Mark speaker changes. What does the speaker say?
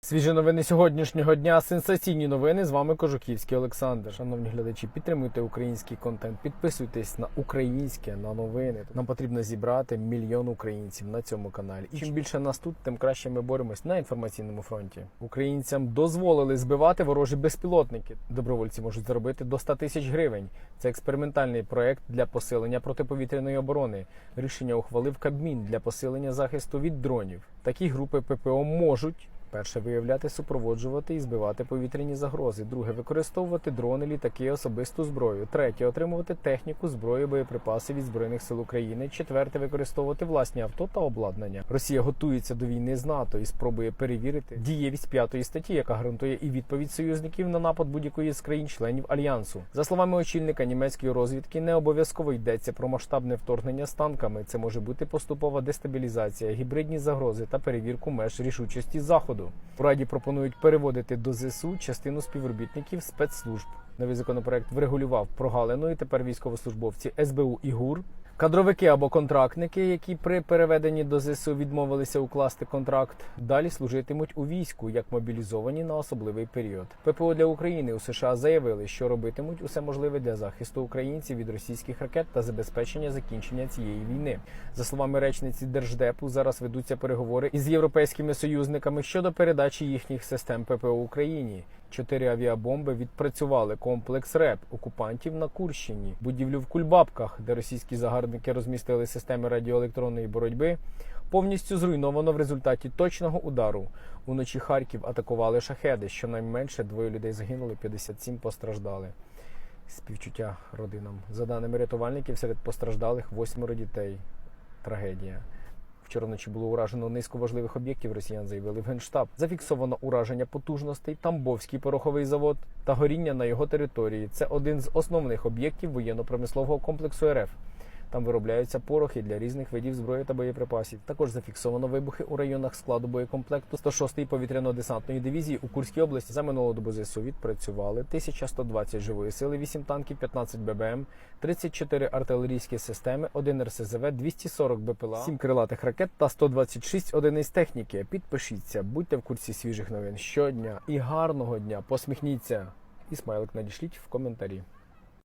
Speaker 1: Свіжі новини сьогоднішнього дня. Сенсаційні новини. З вами Кожуківський Олександр. Шановні глядачі, підтримуйте український контент, підписуйтесь на українське на новини. Нам потрібно зібрати мільйон українців на цьому каналі. І чим більше нас тут, тим краще ми боремось на інформаційному фронті. Українцям дозволили збивати ворожі безпілотники. Добровольці можуть заробити до 100 тисяч гривень. Це експериментальний проект для посилення протиповітряної оборони. Рішення ухвалив Кабмін для посилення захисту від дронів. Такі групи ППО можуть. Перше виявляти, супроводжувати і збивати повітряні загрози. Друге використовувати дрони, літаки, особисту зброю. Третє отримувати техніку, зброю, боєприпаси від збройних сил України. Четверте використовувати власні авто та обладнання. Росія готується до війни з НАТО і спробує перевірити дієвість п'ятої статті, яка гарантує і відповідь союзників на напад будь-якої з країн-членів альянсу. За словами очільника німецької розвідки, не обов'язково йдеться про масштабне вторгнення з танками. Це може бути поступова дестабілізація, гібридні загрози та перевірку меж рішучості заходу. В раді пропонують переводити до ЗСУ частину співробітників спецслужб. Новий законопроект врегулював прогалину, і тепер військовослужбовці СБУ і ГУР. Кадровики або контрактники, які при переведенні до ЗСУ відмовилися укласти контракт, далі служитимуть у війську як мобілізовані на особливий період. ППО для України у США заявили, що робитимуть усе можливе для захисту українців від російських ракет та забезпечення закінчення цієї війни. За словами речниці Держдепу, зараз ведуться переговори із європейськими союзниками щодо передачі їхніх систем ППО Україні. Чотири авіабомби відпрацювали комплекс РЕП окупантів на Курщині, будівлю в Кульбабках, де російські загарбники розмістили системи радіоелектронної боротьби. Повністю зруйновано в результаті точного удару. Уночі Харків атакували шахеди. Щонайменше двоє людей загинули, 57 постраждали. Співчуття родинам. За даними рятувальників, серед постраждалих восьмеро дітей. Трагедія. Вчора вночі було уражено низку важливих об'єктів. Росіян заявили в генштаб. Зафіксовано ураження потужностей, Тамбовський пороховий завод та горіння на його території. Це один з основних об'єктів воєнно-промислового комплексу РФ. Там виробляються порохи для різних видів зброї та боєприпасів. Також зафіксовано вибухи у районах складу боєкомплекту 106-ї повітряно-десантної дивізії у Курській області. За минулу добу ЗСУ відпрацювали 1120 живої сили, 8 танків, 15 ББМ, 34 артилерійські системи, 1 РСЗВ, 240 БПЛА, 7 крилатих ракет та 126 одиниць техніки. Підпишіться, будьте в курсі свіжих новин щодня і гарного дня. Посміхніться. І смайлик надішліть в коментарі.